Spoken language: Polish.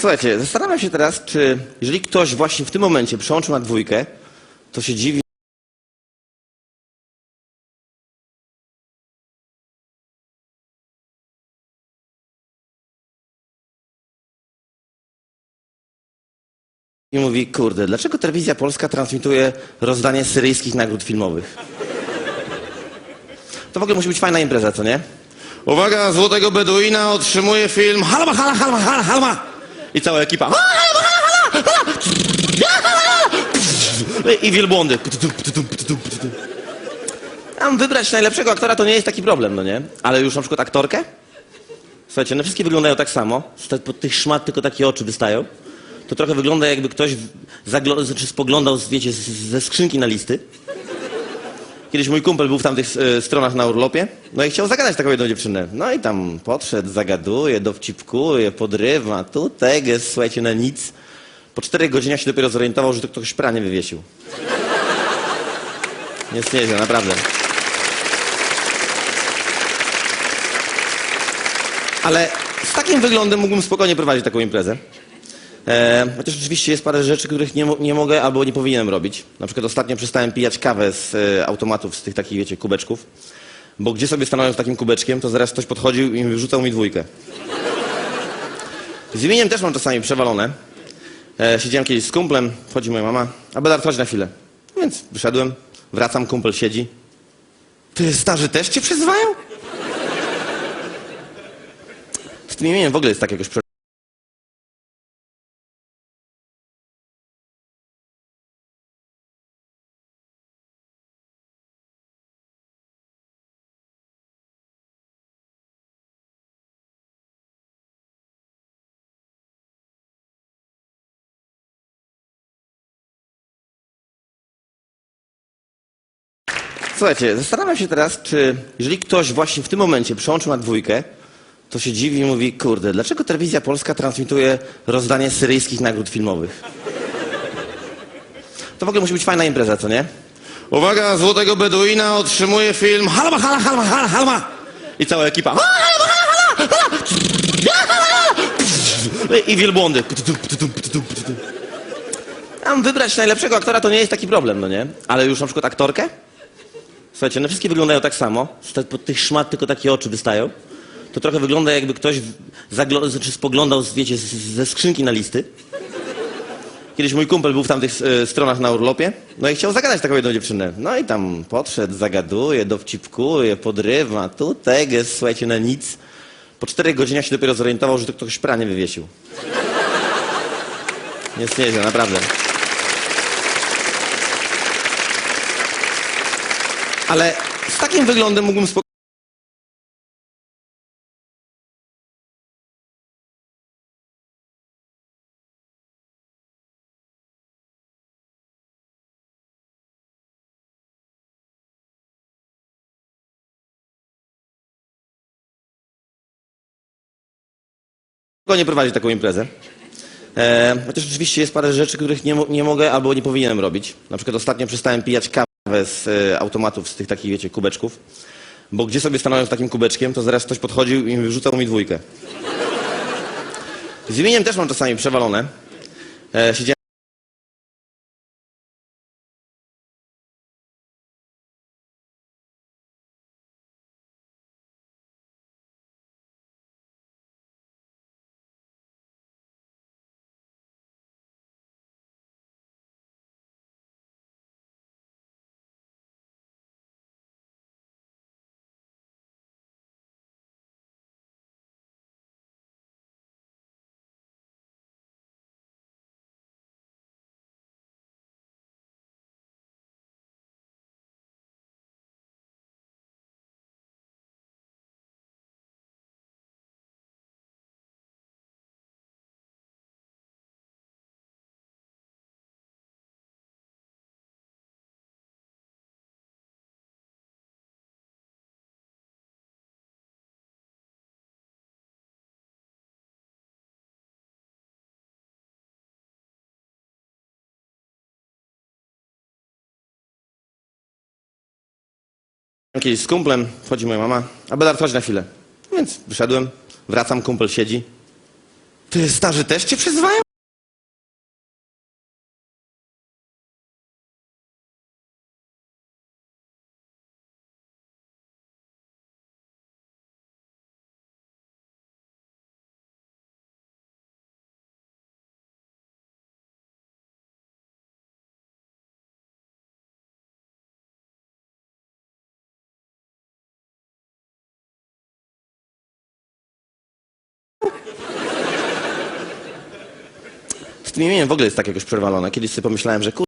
Słuchajcie, zastanawiam się teraz, czy jeżeli ktoś właśnie w tym momencie przełączył na dwójkę, to się dziwi. I mówi, kurde, dlaczego telewizja polska transmituje rozdanie syryjskich nagród filmowych? To w ogóle musi być fajna impreza, co nie? Uwaga, Złotego Beduina otrzymuje film Halma, hala, halma, hala, halma! I cała ekipa I wielbłądy. Tam wybrać najlepszego aktora to nie jest taki problem, no nie? Ale już na przykład aktorkę? Słuchajcie, one wszystkie wyglądają tak samo. Z pod tych szmat tylko takie oczy wystają. To trochę wygląda jakby ktoś zaglo- znaczy spoglądał, wiecie, ze skrzynki na listy. Kiedyś mój kumpel był w tamtych e, stronach na urlopie, no i chciał zagadać taką jedną dziewczynę. No i tam podszedł, zagaduje, dowcipkuje, podrywa, tu teges, słuchajcie, na nic. Po czterech godzinach się dopiero zorientował, że to ktoś pranie wywiesił. Jest nieźle, naprawdę. Ale z takim wyglądem mógłbym spokojnie prowadzić taką imprezę. E, chociaż oczywiście jest parę rzeczy, których nie, nie mogę albo nie powinienem robić. Na przykład ostatnio przestałem pijać kawę z e, automatów, z tych takich, wiecie, kubeczków. Bo gdzie sobie stanąłem z takim kubeczkiem, to zaraz ktoś podchodził i wyrzucał mi dwójkę. Z imieniem też mam czasami przewalone. E, siedziałem kiedyś z kumplem, wchodzi moja mama, a Bedard, chodź na chwilę. Więc wyszedłem, wracam, kumpel siedzi. Ty, starzy też cię przyzywają? Z tym imieniem w ogóle jest tak jakoś Słuchajcie, zastanawiam się teraz, czy jeżeli ktoś właśnie w tym momencie przełączył na dwójkę, to się dziwi i mówi, kurde, dlaczego telewizja polska transmituje rozdanie syryjskich nagród filmowych? To w ogóle musi być fajna impreza, co nie? Uwaga, Złotego Beduina otrzymuje film Halma, hala, halma, hala, halma! I cała ekipa I wielbłądy. Tam wybrać najlepszego aktora to nie jest taki problem, no nie? Ale już na przykład aktorkę? Słuchajcie, one wszystkie wyglądają tak samo. Pod tych szmat tylko takie oczy wystają. To trochę wygląda jakby ktoś znaczy spoglądał, wiecie, ze skrzynki na listy. Kiedyś mój kumpel był w tamtych e, stronach na urlopie, no i chciał zagadać taką jedną dziewczynę. No i tam podszedł, zagaduje, dowcipkuje, podrywa, tu teges, słuchajcie, na nic. Po czterech godzinach się dopiero zorientował, że to ktoś pranie wywiesił. Jest nieźle, naprawdę. Ale z takim wyglądem mógłbym spokojnie... spokojnie prowadzić taką imprezę. E, chociaż oczywiście jest parę rzeczy, których nie, nie mogę albo nie powinienem robić. Na przykład ostatnio przestałem pijać kawę z e, automatów, z tych takich, wiecie, kubeczków. Bo gdzie sobie stanąłem z takim kubeczkiem, to zaraz ktoś podchodził i wyrzucał mi dwójkę. Z imieniem też mam czasami przewalone. E, siedziałem kiedyś z kumplem, wchodzi moja mama, a Bedard, chodź na chwilę. Więc wyszedłem, wracam, kumpel siedzi. Ty starzy też cię przyzywają? Tym imieniem w ogóle jest tak jakoś przerwalone. Kiedyś sobie pomyślałem, że kur...